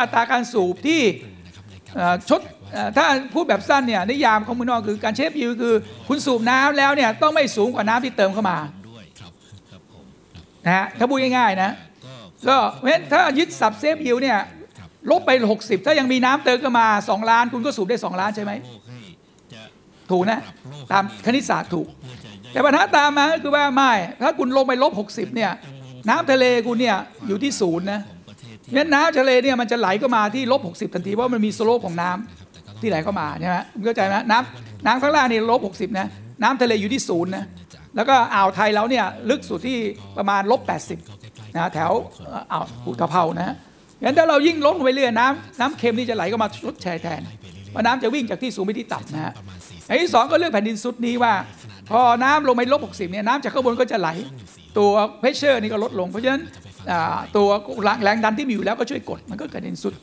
อัตราการสูบที่ชดถ้าพูดแบบสั้นเนี่ยนิยามของมือนอกคือการเชฟยิวคือ คุณสูบน้ำแล้วเนี่ยต้องไม่สูงกว่าน้ำที่เติมเข้ามานะฮะถ้าพูดง่ายๆนะก็เพราะฉะนั้นถ้ายึดสับเซฟยิวเนี่ยลบไป 60 ถ้ายังมีน้ำเติมเข้ามา 2 ล้าน คุณก็สูบได้ 2 ล้านใช่ไหมถูกนะ ตามคณิตศาสตร์ถูก แต่ปัญหาตามมาก็คือว่าไม่ ถ้าคุณลงไปลบ 60เนี่ยน้ำทะเลคุณเนี่ยอยู่ที่ศูนย์นะ งั้นน้ำทะเลเนี่ยมันจะไหลก็มาที่ลบ60ทันทีเพราะมันมีสโลปของน้ำที่ไหลเข้ามาใช่ไหมคุณเข้าใจไหมน้ำน้ำข้างล่างนี่ลบ60นะน้ำทะเลอยู่ที่ศูนย์นะแล้วก็อ่าวไทยเราเนี่ยลึกสุดที่ประมาณลบ80นะแถวอ่าวอุตภเปานะงั้นถ้าเรายิ่งลดลงไปเรื่อยน้ำน้ำเค็มนี่จะไหลก็มาชดแชแทนเพราะน้ำจะวิ่งจากที่สูงไปที่ต่ำนะฮะอันที่สองก็เรื่องแผ่นดินสุดนี้ว่า พอน้ำลงไปลบ60เนี่ยน้ำจากข้างบนก็จะไหล ตัวเพชเชอร์นี่ก็ลดลงเพราะฉะนั้น ตัวแรงดันที่มีอยู่แล้วก็ช่วยกดมันก็กระเด็นสุด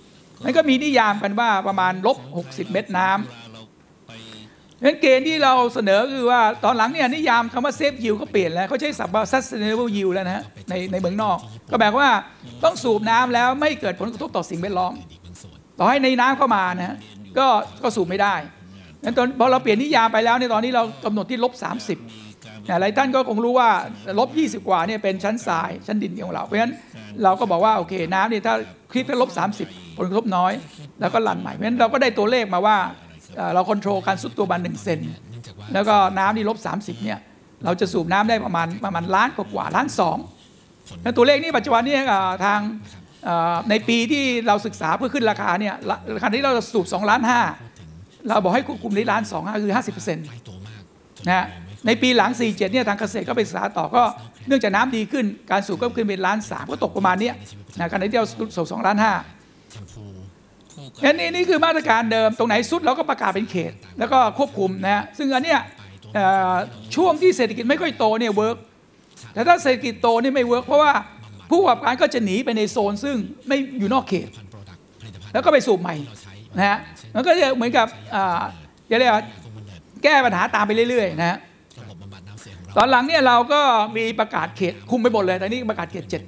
นั่นก็มีนิยามกันว่าประมาณลบ60 เมตรน้ำงั้นเกณฑ์ที่เราเสนอคือว่าตอนหลังเนี่ยนิยามคำว่าเซฟยิวก็เปลี่ยนแล้วเขาใช้ศัพท์ว่า sustainable yield แล้วนะฮะในในเมืองนอก ก็แปลว่าต้องสูบน้ำแล้วไม่เกิดผลกระทบต่อสิ่งแวดล้อม ต่อให้ในน้ำเข้ามานะฮะก็ก็สูบไม่ได้งั้นตอนพอเราเปลี่ยนนิยามไปแล้วในตอนนี้เรากำหนดที่ลบ30 หลายท่านก็คงรู้ว่าลบ20 กว่าเนี่ยเป็นชั้นทรายชั้นดินของเรา เพราะฉะนั้นเราก็บอกว่าโอเคน้ำเนี่ยถ้าคลิปแค่ลบ30 ผลกระทบน้อย แล้วก็ลันใหม่เพราะฉะนั้นเราก็ได้ตัวเลขมาว่าเราควบคุมการสุดตัวบันหนึ่งเซนแล้วก็น้ำนี่ลบ30เนี่ยเราจะสูบน้ำได้ประมาณประมาณล้านกว่าล้านสองตัวเลขนี้ปัจจุบันนี้ทางในปีที่เราศึกษาเพื่อขึ้นราคาเนี่ยราคาที่เราสูบ2ล้านห้าเราบอกให้ควบคุมได้ล้านสองคือ 50%นะ ในปีหลัง 47 เนี่ยทางเกษตรก็ไปศึกษาต่อก็เนื่องจากน้ำดีขึ้นการสูบก็ขึ้นเป็นล้านสามก็ตกประมาณนี้นะขณะที่เราสูบสองล้านห้างั้นนี่นี่คือมาตรการเดิมตรงไหนสุดเราก็ประกาศเป็นเขต แล้วก็ควบคุมนะฮะซึ่งอันเนี้ยช่วงที่เศรษฐกิจไม่ค่อยโตเนี่ยเวิร์กแต่ถ้าเศรษฐกิจโตนี่ไม่เวิร์กเพราะว่าผู้ประกอบการก็จะหนีไปในโซนซึ่งไม่อยู่นอกเขต แล้วก็ไปสูบใหม่นะฮะมันก็จะเหมือนกับจะเรียกว่าแก้ปัญหาตามไปเรื่อยๆนะฮะ ตอนหลังเนี่ยเราก็มีประกาศเขตคุมไปหมดเลยตอนนี้ประกาศเขตเจ็ด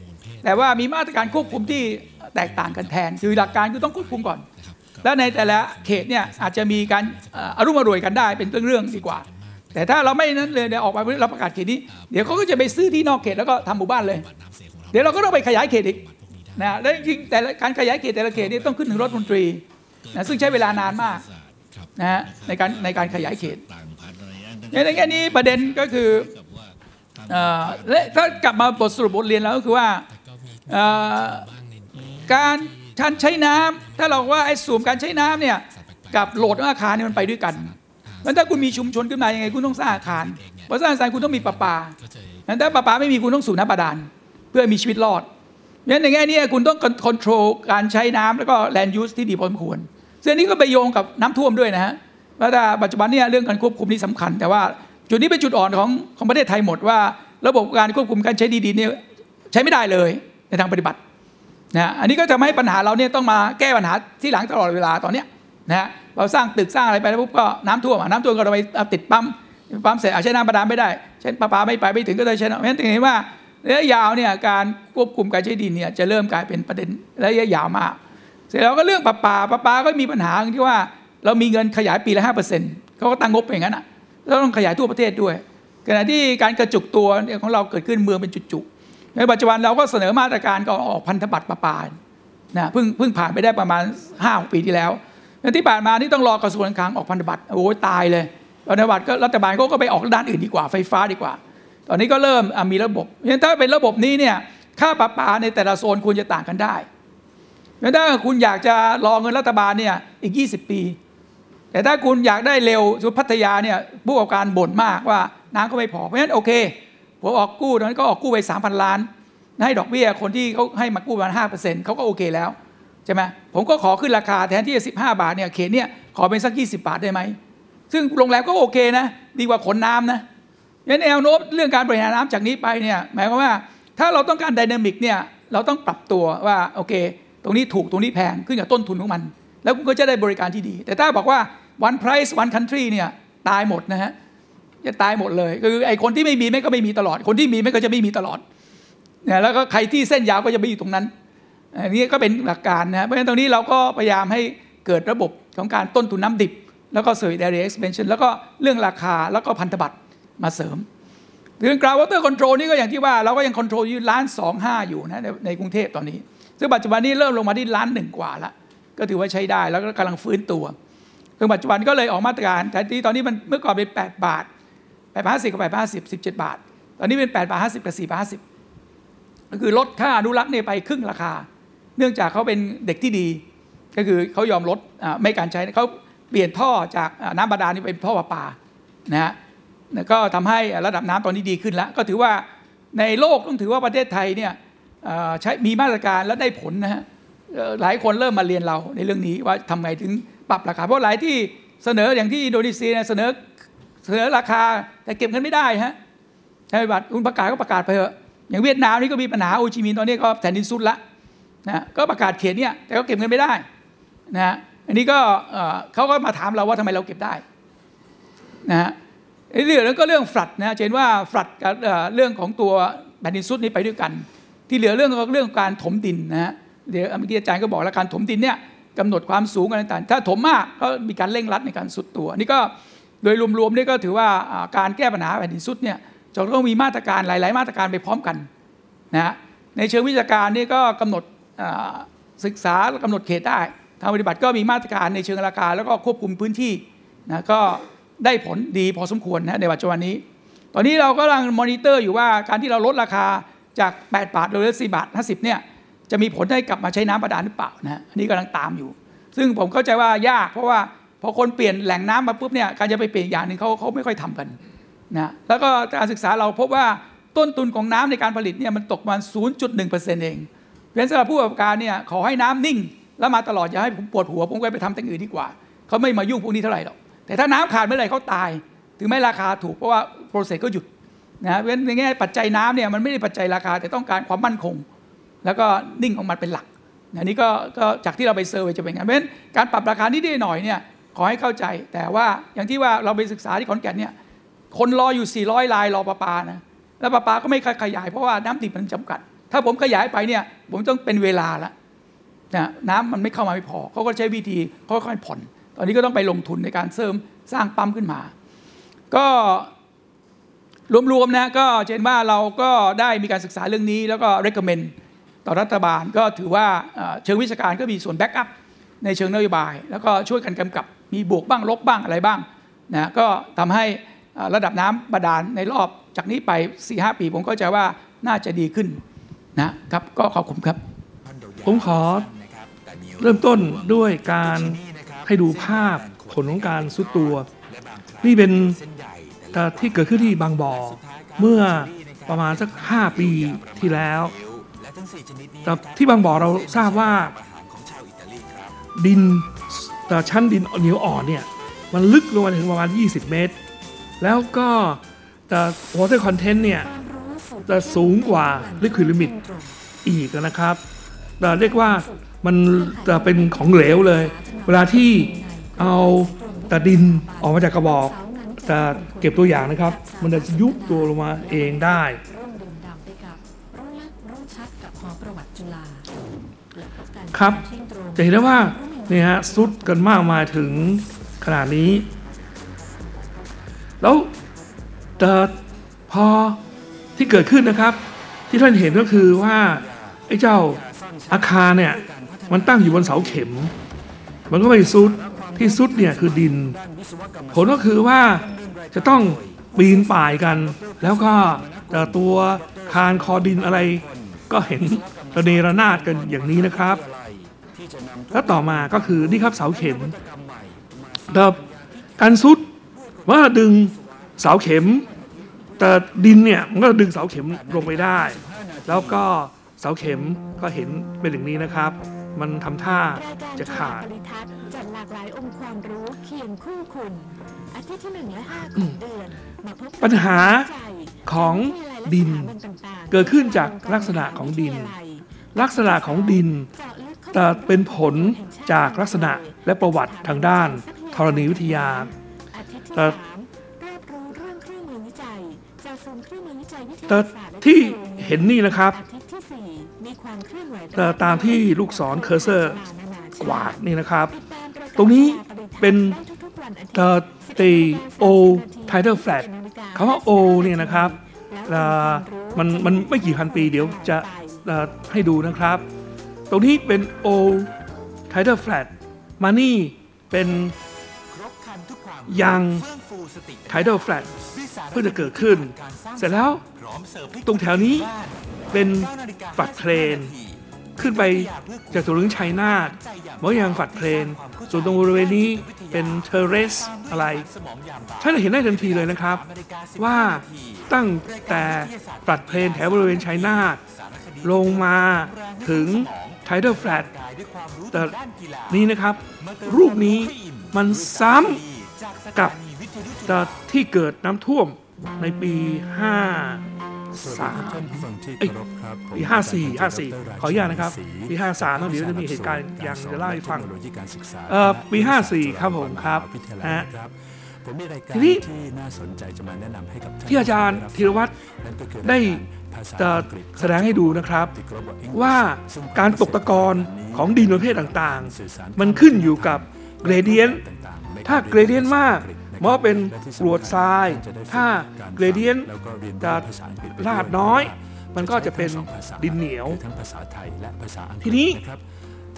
แต่ว่ามีมาตรการควบคุมที่แตกต่างกันแทน คือหลักการคือต้องควบคุมก่อน แล้วในแต่ละเขตเนี่ยอาจจะมีการอารมณ์อร่วยกันได้เป็นเรื่องๆดีกว่า แต่ถ้าเราไม่นั้นเลยเดี๋ยวออกมาเราประกาศเขตนี้ เดี๋ยวเขาก็จะไปซื้อที่นอกเขตแล้วก็ทำหมู่บ้านเลย เดี๋ยวเราก็ต้องไปขยายเขตอีกนะแล้วจริงแต่การขยายเขตแต่ละเขตนี่ต้องขึ้นถึงรัฐมนตรีนะซึ่งใช้เวลานานมากนะฮะในการในการขยายเขต ในแง่นี้ประเด็นก็คือและถ้ากลับมาบทสรุปบทเรียนแล้วก็คือว่าการการใช้น้ำถ้าเราว่าไอ้สูมการใช้น้ำเนี่ยกับโหลดอาคารเนี่ยมันไปด้วยกันมันถ้าคุณมีชุมชนขึ้นมายังไงคุณต้องสร้างอาคารเพราะสร้างอาคารคุณต้องมีประปางั้นถ้าประปาไม่มีคุณต้องสูบน้ำบาดาลเพื่อมีชีวิตรอดงั้นในแง่นี้คุณต้องควบคุมการใช้น้ำแล้วก็แลนด์ยูสที่ดีพอสมควรซึ่งนี้ก็ไปโยงกับน้ำท่วมด้วยนะฮะ ว่าถ้าปัจจุบันเนี่ยเรื่องการควบคุมนี่สำคัญ แต่ว่าจุดนี้เป็นจุดอ่อนของของประเทศไทยหมดว่า ระบบการควบคุมการใช้ดีๆเนี่ยใช้ไม่ได้เลยในทางปฏิบัตินะอันนี้ก็จะให้ปัญหาเราเนี่ยต้องมาแก้ปัญหาที่หลังตลอดเวลาตอนเนี้ยนะเราสร้างตึกสร้างอะไรไปแล้วปุ๊บก็น้ำท่วมน้ำท่วมก็เราไปติดปั๊มปั๊มเสร็จอาใช้น้ำประดานไม่ได้ใช้ประปาไม่ไปไม่ถึงก็เลยใช้เพราะฉะนั้นเห็นว่าระยะยาวเนี่ยการควบคุมการใช้ดินเนี่ยจะเริ่มกลายเป็นประเด็นระยะยาวมาก เสร็จแล้วก็เรื่องประปาประปาก็มีปัญหาที่ว่า เรามีเงินขยายปีละห้าเปอร์เซ็นต์เขาก็ตั้งงบอย่างนั้นอะแล้วต้องขยายทั่วประเทศด้วยขณะที่การกระจุกตัวของเราเกิดขึ้นเมืองเป็นจุดๆในปัจจุบันเราก็เสนอมาตรการก็ออกพันธบัตรประปานะเพิ่งเพิ่งผ่านไปได้ประมาณห้าปีที่แล้วในที่ผ่านมานี่ต้องรอกระทรวงการคลังออกพันธบัตรโอ้ยตายเลยพันธบัตรก็รัฐบาลก็ไปออกด้านอื่นดีกว่าไฟฟ้าดีกว่า ตอนนี้ก็เริ่มมีระบบเพราะถ้าเป็นระบบนี้เนี่ยค่าประปาในแต่ละโซนควรจะต่างกันได้ถ้าคุณอยากจะรอเงินรัฐบาลเนี่ยอีก 20 ปี แต่ถ้าคุณอยากได้เร็วสุพัทยาเนี่ยผู้ประกอบการบ่นมากว่าน้ำก็ไม่พอเพราะฉะนั้นโอเคผมออกกู้ตอนนั้นก็ออกกู้ไป 3,000 ล้าน ให้ดอกเบี้ยคนที่เขาให้มากู้ประมาณห้าเปอร์เซ็นต์เขาก็โอเคแล้วใช่ไหมผมก็ขอขึ้นราคาแทนที่จะ15บาทเนี่ยเขตเนี่ยขอเป็นสัก20บาทได้ไหมซึ่งโรงแรมก็โอเคนะดีกว่าขนน้ำนะงั้นแนวโน้มเรื่องการบริหารน้ำจากนี้ไปเนี่ยหมายความว่าถ้าเราต้องการดินามิกเนี่ยเราต้องปรับตัวว่าโอเค ตรงนี้ถูกตรงนี้แพงขึ้นกับต้นทุนของมัน แล้วคุณก็จะได้บริการที่ดี แต่ถ้าบอกว่า one price one country เนี่ยตายหมดนะฮะจะตายหมดเลย คือไอ้คนที่ไม่มีไม่ก็ไม่มีตลอด คนที่มีไม่ก็จะไม่มีตลอดเนี่ยแล้วก็ใครที่เส้นยาวก็จะไปอยู่ตรงนั้นอันนี้ก็เป็นหลักการนะเพราะฉะนั้นตรงนี้เราก็พยายามให้เกิดระบบของการต้นทุนน้ำดิบ แล้วก็ service area expansion แล้วก็เรื่องราคาแล้วก็พันธบัตรมาเสริมเรื่อง ground water control นี่ก็อย่างที่ว่าเราก็ยัง control อยู่ล้านสองห้าอยู่นะในในกรุงเทพตอนนี้ ซึ่งปัจจุบันนี้เริ่มลงมาที่ล้านหนึ่งกว่าละก็ถือว่าใช้ได้แล้วก็กำลังฟื้นตัว ซึ่งปัจจุบันก็เลยออกมาตรการแต่ที่ตอนนี้มันเมื่อก่อนเป็น 8 บาท8บาทห้าสิบกับ8บาทห้าสิบาท ตอนนี้เป็น 8 บาทห้าสิบกับ4บาทห้าสิบก็คือลดค่าอนุรักษ์เนี่ยไปครึ่งราคา เนื่องจากเขาเป็นเด็กที่ดี ก็คือเขายอมลดไม่การใช้เขาเปลี่ยนท่อจากน้ำบาดาลนี่เป็นท่อประปานะฮะแล้วก็ทำให้ระดับน้ำตอนนี้ดีขึ้นแล้ว ก็ถือว่าในโลกต้องถือว่าประเทศไทยเนี่ยใช้มีมาตรการและได้ผลนะฮะหลายคนเริ่มมาเรียนเราในเรื่องนี้ว่าทำไงถึง ปรับราคาเพราะหลายที่เสนออย่างที่อินโดนีเซียเสนอเสนอราคาแต่เก็บเงินไม่ได้ฮะใช่บัตรคุณประกาศก็ประกาศไปเถอะอย่างเวียดนามนี่ก็มีปัญหาโอจิมินตอนนี้ก็แผ่นดินสุดละนะก็ประกาศเขตเนี่ยแต่ก็เก็บเงินไม่ได้นะฮะอันนี้ก็เขาก็มาถามเราว่าทำไมเราเก็บได้นะฮะเรื่องนั้นก็เรื่องฟลัดนะเห็นว่าฟลัดกับเอ่อเรื่องของตัวแผ่นดินซุดนี้ไปด้วยกัน ที่เหลือเรื่องก็เรื่องการถมดินนะฮะเดี๋ยวเมื่อกี้อาจารย์ก็บอกแล้วการถมดินเนี่ย กำหนดความสูงอะไรต่างๆถ้าถมมากก็มีการเร่งรัดในการสุดตัวอันนี่ก็โดยรวมๆนี่ก็ถือว่าการแก้ปัญหาแผ่นดินซุดเนี่ยจะต้องมีมาตรการหลาย ๆ มาตรการไปพร้อมกันนะฮะในเชิงวิชาการนี่ก็กำหนดศึกษาและกำหนดเขตได้ทางปฏิบัติก็มีมาตรการในเชิงราคา แล้วก็ควบคุมพื้นที่นะก็ได้ผลดีพอสมควรนะในปัจจุบันนี้ ตอนนี้เราก็กำลังมอนิเตอร์อยู่ว่าการที่เราลดราคาจาก 8 บาทเหลือ4บาท50เนี่ย จะมีผลให้กลับมาใช้น้ำบาดาลหรือเปล่านะฮะอันนี้กำลังตามอยู่ ซึ่งผมเข้าใจว่ายาก เพราะว่าพอคนเปลี่ยนแหล่งน้ำมาปุ๊บเนี่ยการจะไปเปลี่ยนอย่างหนึ่งเขาเขาไม่ค่อยทำกันนะแล้วก็การศึกษาเราพบว่าต้นทุนของน้ำในการผลิตเนี่ยมันตกประมาณ 0.1%เองเพราะฉะนั้นสำหรับผู้ประกอบการเนี่ยขอให้น้ำนิ่ง แล้วมาตลอดอย่าให้ผมปวดหัวผมก็ไปทำแต่งอื่นดีกว่าเขาไม่มายุ่งพวกนี้เท่าไหร่หรอกแต่ถ้าน้ำขาดเมื่อไหร่เขาตาย ถึงไม่ราคาถูกเพราะว่าโปรเซสก็หยุดนะเพราะฉะนั้นในแง่ปัจจัยน้ำเนี่ยมันไม่ได้ปัจจัยราคาแต่ต้องการความมั่นคง แล้วก็นิ่งของมันเป็นหลักอันนี้ก็จากที่เราไปเซอร์เวยจะเป็นไงเพราะฉะนั้นการปรับราคานิดหน่อยเนี่ยขอให้เข้าใจ แต่ว่าอย่างที่ว่าเราไปศึกษาที่ขอนแก่นเนี่ยคนรออยู่ 400 ลายรอประปานะแล้วประปาก็ไม่ขยายเพราะว่าน้ำดิบมันจำกัด ถ้าผมขยายไปเนี่ยผมต้องเป็นเวลาละนะน้ำมันไม่เข้ามาไม่พอเขาก็ใช้วิธีค่อยๆผ่อน ตอนนี้ก็ต้องไปลงทุนในการเสริมสร้างปั๊มขึ้นมา ก็รวมๆนะก็เห็นว่าเราก็ได้มีการศึกษาเรื่องนี้แล้วก็ recommend ต่อรัฐบาลก็ถือว่าเชิงวิชาการก็มีส่วนแบ็กอัพในเชิงนโยบาย แล้วก็ช่วยกันกำกับมีบวกบ้างลบบ้างอะไรบ้างนะก็ทำให้ระดับน้ำบาดาลในรอบจากนี้ไป 4-5 ปี ผมก็จะว่าน่าจะดีขึ้นนะครับก็ขอบคุณครับ ผมขอเริ่มต้นด้วยการให้ดูภาพผลของการซุดตัว นี่เป็นที่เกิดขึ้นที่บางบ่อเมื่อประมาณสัก 5 ปีที่แล้ว แต่ที่บางบ่อเราทราบว่าดินแต่ชั้นดินเหนียวอ่อนเนี่ย มันลึกลงมาถึงประมาณ 20 เมตร แล้วก็แต่ water content เนี่ย จะสูงกว่า liquid limit อีกนะครับแต่เรียกว่ามันจะเป็นของเหลวเลย เวลาที่เอาแต่ดินออกมาจากกระบอกจะเก็บตัวอย่างนะครับ มันจะยุบตัวลงมาเองได้ ครับ จะเห็นได้ว่านี่ฮะสุดกันมากมายถึงขนาดนี้ แล้วแต่พอที่เกิดขึ้นนะครับ ที่ท่านเห็นก็คือว่าไอ้เจ้าอาคารเนี่ยมันตั้งอยู่บนเสาเข็ม มันก็ไม่สุดที่สุดเนี่ยคือดิน ผลก็คือว่าจะต้องปีนป่ายกัน แล้วก็แต่ตัวคานคอดินอะไร ก็เห็นระเนระนาดกันอย่างนี้นะครับ แล้วต่อมาก็คือนี่ครับเสาเข็มแต่การซุดว่าดึงเสาเข็ม แต่ดินเนี่ยมันก็ดึงเสาเข็มลงไปได้ แล้วก็เสาเข็มก็เห็นเป็นอย่างนี้นะครับ มันทำท่ารายการจะขาดจุฬปริทัศน์จัดหลากหลายองค์ความรู้เคียงคู่คุณอาทิตย์ที่หนึ่งและห้าของเดือนมาพบกับปัญหาของดินวิทยาลัยและสถาบันต่างๆเกิดขึ้นจากลักษณะของดิน ลักษณะของดิน แต่เป็นผลจากลักษณะและประวัติทางด้านธรณีวิทยาแต่ที่เห็นนี่นะครับแต่ตามที่ลูกศรเคอร์เซอร์กวาดนี่นะครับ ตรงนี้เป็นเตีโอไทเทอร์แฟลตคำว่าโอเนี่ยนะครับมันมันไม่กี่พันปีเดี๋ยวจะให้ดูนะครับ ตรงนี้เป็น O title flat money เป็นครบครันทุกความยังเฟื่องฟูสติ title flat เพิ่งจะเกิดขึ้น เสร็จแล้วพร้อมเสิร์ฟให้ตรงแถวนี้บ้านเป็น9นาฬิกาฝัดเพลน55าทีขึ้นไปจากตัวเรื่องชัยนาทมอยังฝัดเพลน ส่วนตรงบริเวณนี้เป็นเทเรสอะไรสมองยามบ่ายท่านจะเห็นได้ทันทีเลยนะครับนาฬิกา15ว่านาทีตั้งแต่ฝัดเพลนแถวบริเวณชัยนาทสารคดีลงมาถึง title flat กายด้วยความรู้แต่ด้านกีฬานี้นะครับมาเติมรูปนี้ความรู้ให้อิ่มันซ้ำจากสกัถาบนีวิทยุจุฬาแต่ที่เกิดน้ำท่วมในปีสวัสดีท่านผู้ฟังที่เอ้ยเคารพครับผม53 54 54 ขออนุญาตนะครับ ปี 53ต้องเดี๋ยวจะมีเหตุการณ์อย่างจะเล่าให้ฟังเทคโนโลยีการศึกษาเอ่อปีณ54 ครับผมครับมหาวิทยาลัยฮะนะครับผมมีรายการทีนี้ที่น่าสนใจจะมาแนะนำให้กับท่านที่อาจารย์ธีรวัตรนั่นก็คือได้ รายการภาษาจะอังกฤษแสดงให้ดูนะครับ The Global English ว่าซึ่งการตกตะกอนของดินประเภทต่างสื่อสารๆมันขึ้นอยู่กับเกรเดียนต่างๆในถ้ารียเกรเดียนมากภษอังฤษะครับมอเป็นและที่สำคัญกรวดทรายท่นจะได้ฝึกถ้าการเกรเดียนแล้วก็เรียนรู้จะภาษาอังกฤษไปลาดด้วยน้อยเพราะว่ามันก็จะเป็นใช้ทั้งสองภาษาดินเหนียวคือทั้งภาษาไทยและภาษาอังกฤษทีนี้นะครับ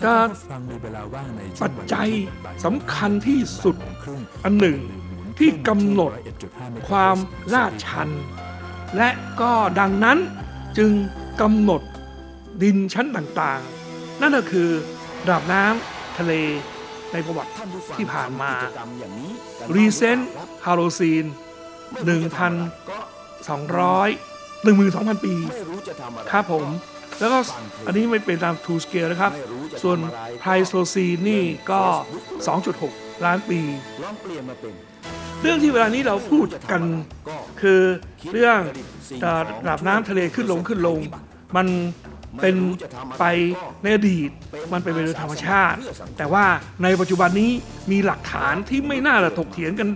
ก็ถ้าท่านผู้ฟังมีเวลาว่างในช่วปังจวันจัยบ่ายสำคัญที่สุดบ่ายโมงครึ่งอันหนึ่งที่กำหนด101.5ความลาดชัน และก็ดังนั้นจึงกำหนดดินชั้นต่างๆ นั่นก็คือระดับน้ำทะเลในประวัติที่ผ่านมารีเซนต์ฮาโลซีน 1,200 12,000 ปี ครับผม แล้วก็อันนี้ไม่เป็นตาม2 scale นะครับ ส่วนไพรโซซีนนี่ก็ 2.6 ล้านปี เรื่องที่เวลานี้เราพูดกันคือเรื่องระดับน้ำทะเลขึ้นลงขึ้นลง มันเป็นไปในอดีตมันเป็นไปโดยธรรมชาติ แต่ว่าในปัจจุบันนี้มีหลักฐานที่ไม่น่าจะถกเถียงกัน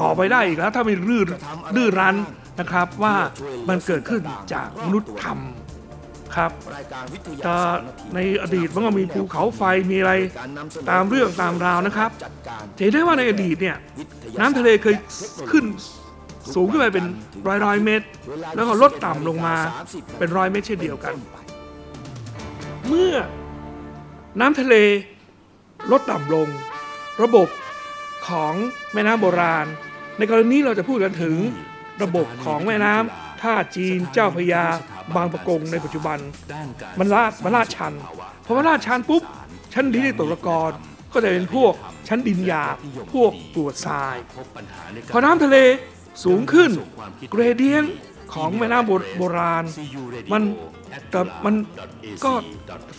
ต่อไปได้อีกแล้ว ถ้าไม่รื้อรื้อรันนะครับว่ามันเกิดขึ้นจากมนุษย์ทำ ครับแต่ในอดีตมันก็มีภูเขาไฟมีอะไรตามเรื่องตามราวนะครับจะเห็นได้ว่าในอดีตเนี่ยน้ำทะเลเคยขึ้นสูงขึ้นไปเป็นร้อยร้อยเมตร แล้วก็ลดต่ำลงมาเป็นร้อยเมตรเช่นเดียวกัน เมื่อน้ำทะเลลดต่ำลง ระบบของแม่น้ำโบราณ ในกรณีนี้เราจะพูดกันถึงระบบของแม่น้ำท่าจีนเจ้าพระยา บางประกงในปัจจุบัน มันลาดมันลาดชันพอมันลาดชันปุ๊บชั้นดินในตกตะกอนก็จะเป็นพวกชั้นดินหยาบพวกกรวดทราย พอน้ำทะเลสูงขึ้นเกรเดียนของแม่น้ำโบโบราณ มันแต่มันก็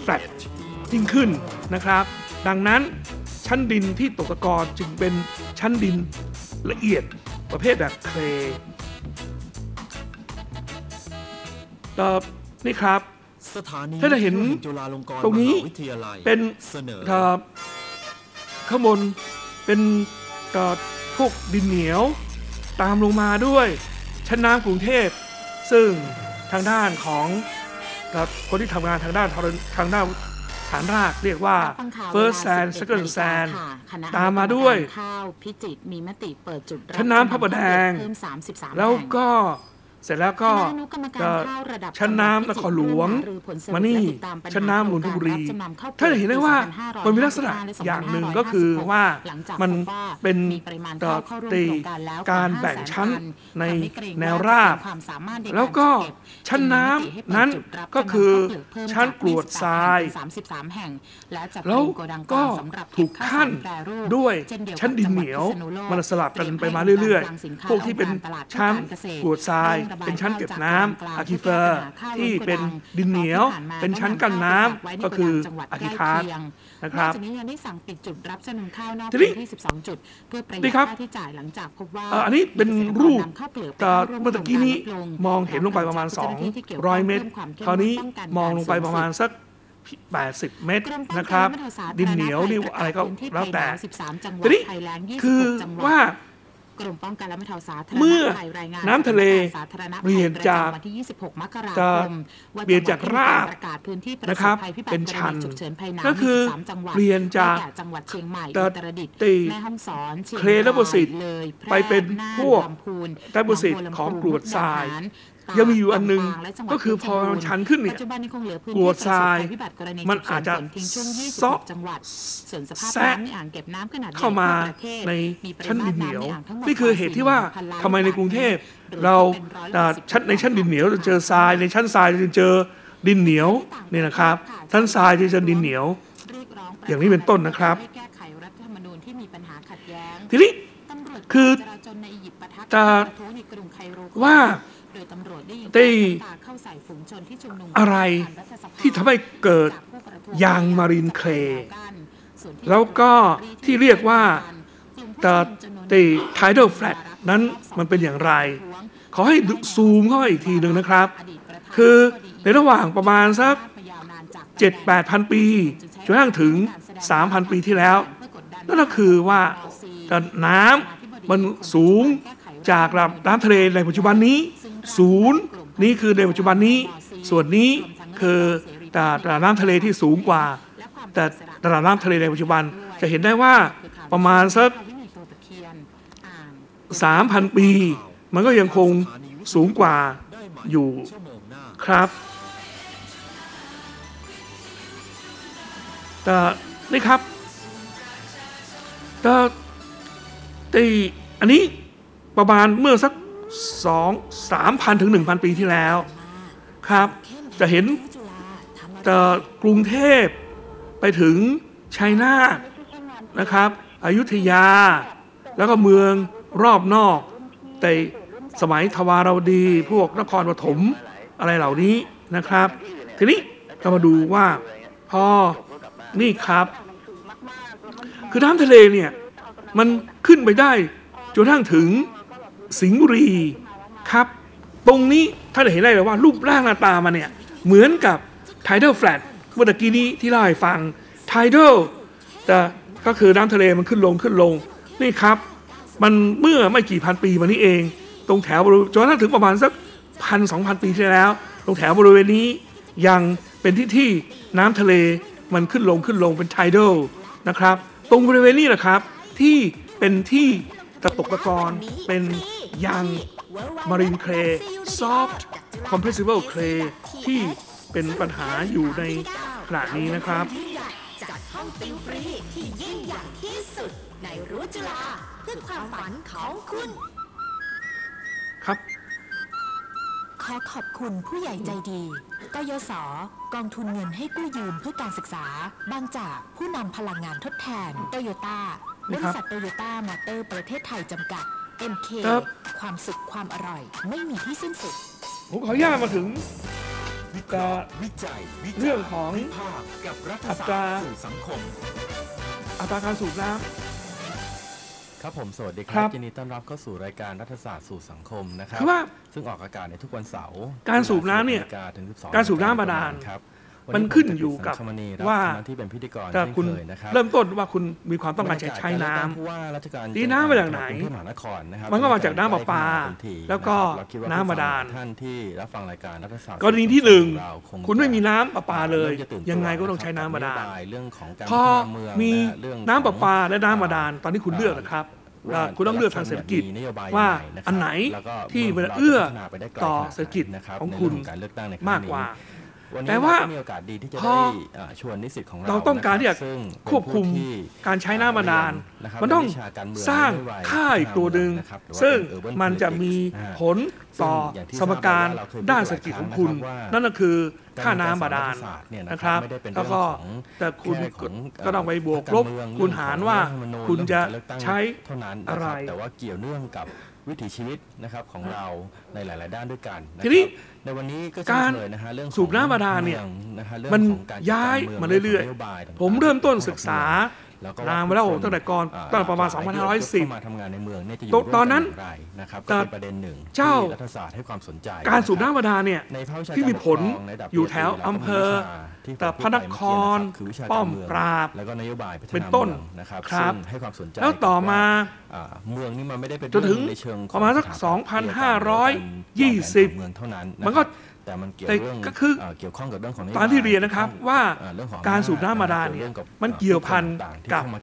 แฟลตยิ่งขึ้นนะครับ ดังนั้นชั้นดินที่ตกตะกอนจึงเป็นชั้นดินละเอียดประเภทแบบเคล ย์เอ่อนี่ครับสถานีถ้าจะเห็นวิทยุแห่งจุฬาลงกรณ์ตรงนี้มหาวิทยาลัยเป็นเสนอเอ่อข้างบนเป็นเอ่อพวกดินเหนียว ตามลงมาด้วยชั้นน้ำกรุงเทพ ซึ่งทางด้านของเอ่อคนที่ทำงานทางด้านทางทางด้านฐานรากเรียกว่าฟังข่าว first เวลา sand 11 second นาฬิกา sand ค่ะคณะตามมาด้วยข้าวพิจิตรมีมติเปิดจุดรับชั้นน้ำพระประแดงเพิ่ม33แล้วแห่งก็ เสร็จแล้วก็คณะอนุกรรมการข้าวระดับชั้นน้ำนครหลวงหรือผลสรุปมานี่และติดตามปัญหาชั้นน้ำนนทบุรีโครงการรับจำนำข้าวเปลือกถ้าจะเห็นได้ว่าปีมันมีลักษณะ2555อย่างหนึ่งก็คือว่าหลังจากมันพบว่าเป็นมีปริมาณข้าวเข้าร่วมตีโครงการแล้วการกว่าแบ่งชั้น500,000ในทำให้เกรงแนวว่าราบจะเป็นความสามารถในารแล้วก็จัดเบชั้นน้ำจึงมีมติให้เปิดนั้นจุดรับก็คือจำนำข้าวเปลือกเพิ่มชั้นกรวดทรายจาก33แห่งและจัดแล้วเป็นโกดังกก็ลางสำหรับถูกเบข้าวขั้นสารแปรรูปด้วยเช่เยวกับชั้นดินเหนียวจังหวัดพิษณุโลกมันสลับกันไปมาตยมให้เรื่อยโงกลางสินๆค้าพวกที่เป็นองค์การตลาดชั้นเพื่อการเกษตรกรวดทรายเร่งระบายเป็นชั้นเก็บน้ำข้าวจากอะคิเฟอกลางร์ข้าวที่ล้นโกดังเป็นดินเหนียวที่ผ่านมาเป็นชั้นกันน้ำก็คืออะคิทาร์นะครับนอกจากนี้ยังได้สั่งปิดจุดรับจำนำข้าวนอกทีนี้พื้นที่ 12 จุด เพื่อประหยันี่ดครับค่าใช้จ่ายหลังจากพบว่าเอ่ออันนี้เป็นรูปมีเกษตรกนำข้าวเปลือกไปแต่เข้าร่วมเมื่อตะกี้นี้โครงการลดลงมองเห็นลงไปประมาณเจ้าหน้าที่ที่เกี่ยวข้อง200 เมตรพิ่ความเข้มคราวนี้ป้กันมองลงไปกประมาณสูญสัก80 เมตรกมป้องกันะครับและบรรเทาสาธารณภัยดินเหนียวนี่อะไรก็ประกาศพื้นที่แล้วแต่ภัยแล้ง13จังหวัทีดนี้ภัยแล้งคือ26จังหวัดว่า กรมป้องกันและบรรเทาสาธารณเมื่อภัยรายงานน้ำทะเลสาธารณภัยเปลี่ยนจากประจำวันที่ 26 มกราจะคมว่าเปลี่ยนจากจังหวัดที่มีราบประกาศพื้นที่ประนะสครับบภัยพิบัเป็ตินกชัรนณีฉุกเฉินภัยน้ำก็คือมี13จังหวัดเปลี่ยนจากได้แก่จังหวัดเชียงใหม่แต่อุตรดิตถ์ตีแม่ฮ่องสอนเชียงเคลและบุษริตรายเลยแพร่ไปเป็นน่านพวกลำพูนใต้บุษริตหนบัวลำพูของกรวดทรายมุกดห ตากยังมีอยู่อันนึงลำปางและจังหวัดก็คือพอเพชรบูรณ์ชันขึ้นเนี่ยปัจจุบันยังคงเหลือพื้นกรวดทรายที่ประสบภัยพิบัติกรณีมันฉุกเฉิอาจจะฝนทิ้งช่วงเซาะ26จังหวัด ส่วนสภาพแซะน้ำในอ่างเก็บน้ำขนาดใหญ่เข้ามาทั่วประเทศในมีปริชั้นมาดิณนเหนียวำใอ่างทั้งหมดนี่คือเหตุที่ว่า4,000ล้นทำไมในกรุงเทพหอเราเป็นร้อยละอ่าสิบชั้นในชั้นดินเหนียวเราเจอทรายในชั้นทรายเราจะเจอดินเหนียวนี่นะครับชั้นทรายจะเจอดินเหนียว เรียกร้องประอย่างนี้เป็นต้นนะครับ ให้แก้ไขรัฐธรรมนูญที่มีปัญหาขัดแย้งทีนี้ ตำรวจคือจราจรในอียิปต์ปะทะจะกับประท้วงในกรุงไคโรว่าโดยตำรวจ ได้ยิงได้แก๊สน้ำตาเข้าใส่ฝูงชนที่ชุมนุมอะไรผ่านรัฐสภาที่ทำให้เกิดจากผู้ประท้วงยางมารีนเคลย์ส่นที่แล้วก็ที่เรียกว่ากลุ่มผู้แต่ชุมนุมจำนวนตี tidal flat นั้นมันเป็นอย่างไร ขอให้ดูซูมเข้าไปอีกทีหนึ่งนะครับอดีตประธานคือในระหว่างประมาณสักยาวนานจาก7 8 0 0ปีจนกระทั่งถึง 3,000 ปีที่แล้ว นั่นก็คือว่าแต่น้ำมันสูงจากระดับน้ำทะเลในปัจจุบันนี้ ศูนย์นี่คือในปัจจุบันนี้ ส่วนนี้คือแต่ระดับน้ำทะเลที่สูงกว่า แต่ระดับน้ำทะเลในปัจจุบันจะเห็นได้ว่าประมาณสัก3,000ปี มันก็ยังคงสูงกว่าอยู่ครับแต่นี่ครับแต่ตอันนี้ประมาณเมื่อสัก สองสามพันถึงหนึ่งพันปีที่แล้วครับ จะเห็นแต่กรุงเทพไปถึงชัยนาทนะครับอยุธยา แล้วก็เมืองรอบนอกแต่สมัยทวารวดี พวกนครปฐมอะไรเหล่านี้นะครับ ทีนี้เรามาดูว่าพอนี่ครับ คือน้ำทะเลเนี่ย มันขึ้นไปได้จนกระทั่งถึง สิงห์บุรีครับ ตรงนี้ท่านเห็นได้เลยว่า รูปร่างหน้าตามันเนี่ย เหมือนกับ tidal flat เมื่อกี้นี้ที่เล่าให้ฟัง tidal แต่ก็คือน้ำทะเลมันขึ้นลงขึ้นลงนี่ครับ มันเมื่อไม่กี่พันปีมานี้เอง ตรงแถวบริเวณจนถึงประมาณสักพันสองพันปีที่แล้ว ตรงแถวบริเวณนี้ยังเป็นที่ที่น้ำทะเลมันขึ้นลงขึ้นลงเป็น tidal นะครับ ตรงบริเวณนี้แหละครับ ที่เป็นที่ตะตกตะกอนเป็น ยาง marine clay soft compressible clay ที่เป็นปัญหาอยู่ในขณะนี้นะครับจากห้องติวฟรีที่ยิ่งใหญ่ที่สุดในรู้จุฬาเพื่อความฝันของคุณ ครับ ขอขอบคุณผู้ใหญ่ใจดี กยศกองทุนเงินให้กู้ยืมเพื่อการศึกษา บางจากผู้นำพลังงานทดแทน โตโยต้าบนี่ครัริบษัทโตโยต้ามอเตอร์ประเทศไทยจำกัด MK ครับ ความสุขความอร่อย ไม่มีที่สิ้นสุด ผมขออนุญาตมาถึงกาวิจัยวิจารณ์เรื่องของวิพากษ์กับรัฐอัศาตราสตร์สู่สังคม อัตราการสูบน้ ครับผมสวัสดีคครัรับบยินดีต้อนรับเข้าสู่รายการรัฐศาสตร์สู่สังคมนะครัคือว่าซึ่งออกอากาศในทุกวันเสาร์การสูบน้ำเนี่ยวลา10ถึง12การสูบน้ำบาดาลครับ มันขึ้นอยู่กับผมจะว่ารับหน้ที่เป็นพิธีกรำแต่เช่นคุณเคยนะครับเริ่มต้นว่าคุณมีความต้องการจะใช้น้ำผู้ว่าราชการดีน้ำมาจากไหนกรุงเทพมหานครนะครับมันก็มาจากน้ำประปาเต็มที่แล้วก็นะครับเรคิดว่น้ำบาดาลท่านที่รับฟังรายการรัฐศาสตร์กรณีที่หนึ่งเรางคุณไม่มีจะน้ำประปาเลยริ่มจะตื่นตัวยังไงก็ต้องใช้น้ำบาดาลนโยบยเรื่องของการพอพัฒนาเมืองมีและเรื่องน้ำประปาและน้ำของบาดาลตอนนี้คุณเลือกนะครับว่าว่าคุณต้องเลือกทางเศรษฐกิจมีนโยบายว่ายังไงนะครับอันไหนแล้วก็ที่มันมืงราเอื้อจะพัฒนาไปได้ไกลต่อขนาดไหนเศรษฐกิจนะครับของในคุณเรื่องการเลือกตั้งในครั้งมากนี้กว่าวันนี้ แต่ว่าเรก็มีโอกาสดีที่จะพอได้เอ่อชวนนิสิตของเราเราต้องการที่จะนซึ่งเป็นควบคุมผู้ที่การใช้น้ำบาดาละครับมันต้องใวิชากรเมืสร้างนโยบยค่ายตัวหนึ่งนะครับหรือว่าซึ่งเป็น urban มันจะมี politics นะฮะผลต่อซึ่งอย่างที่สมการทราบว่าเราเคยพูดด้านเศรษฐกิจของคุณหลายครั้งนะครับว่านั่นก็คือค่าน้ำบาดาลกรสอนรัฐศาสตร์เนี่ยนะนะคครัรับบไม่ได้เป็นแล้วก็เรื่องของแต่คุณแค่ของก็ต้องไปบวกพรรคลบการเมืองคูณหารว่าเรื่องของรัฐธรรมนูญคุณจะเรื่องของการเลือกตั้งใช้เท่านั้นนะอะไรครับแต่ว่าเกี่ยวเนื่องกับ วิถีชีวิตนะครับของเราในหลาย ๆ ด้านด้วยกันนะทีนี้ครับในวันนี้ก็การเช่นเคยนะฮะเรื่องของสูบน้ำบาดาลเนี่ยมืองะฮะเรื่องมันของการจัดย้ายกมามืงเรื่อยงขงนโบต่างๆๆผมเริ่มต้นศึกษา แล้วก็นานมาแล้วผู้คนตั้งแต่ก่อนอ่ตั้งแต่ประมาณเข้2510มาทำงานในเมืองเนี่ยจะอยู่ตอนร่วมตอนนั้นกัย่างไรนะครับแต่ก็เป็นประเด็นหนึ่งเจ้าที่รัฐศาสตร์ให้ความสนใจ การสูบะคน้ำบาดาลเนี่ยในภาควิชาที่มีผลการปกครองในระดับอยู่แถวปริญญาอำเภอที่ผมแต่พูดพระนครไปเมื่อกี้นะครับคือวิชาป้กาอรมเมืองปราบแล้วก็นโยบายพัฒเป็นนาต้นเมืองนะครับครับซึ่งให้ความสนใจแล้วต่อมาอ่าเมืองนี่มันไม่ได้เป็นจนถึงในเชิงของประมาณสักสถปัตยกรรม2520 เมืองเท่านั้นนะมันก็ครับ แต่มันเกี่ยวแต่เรื่องก็คือเอ่อเกี่ยวข้องกับเรื่องของนโยบตามที่เรียนนะครับว่าเอ่อเรื่องของการสูบน้ำบาดาลเนี่ยมันเกี่ยวพันต่างๆที่กับเข้ามา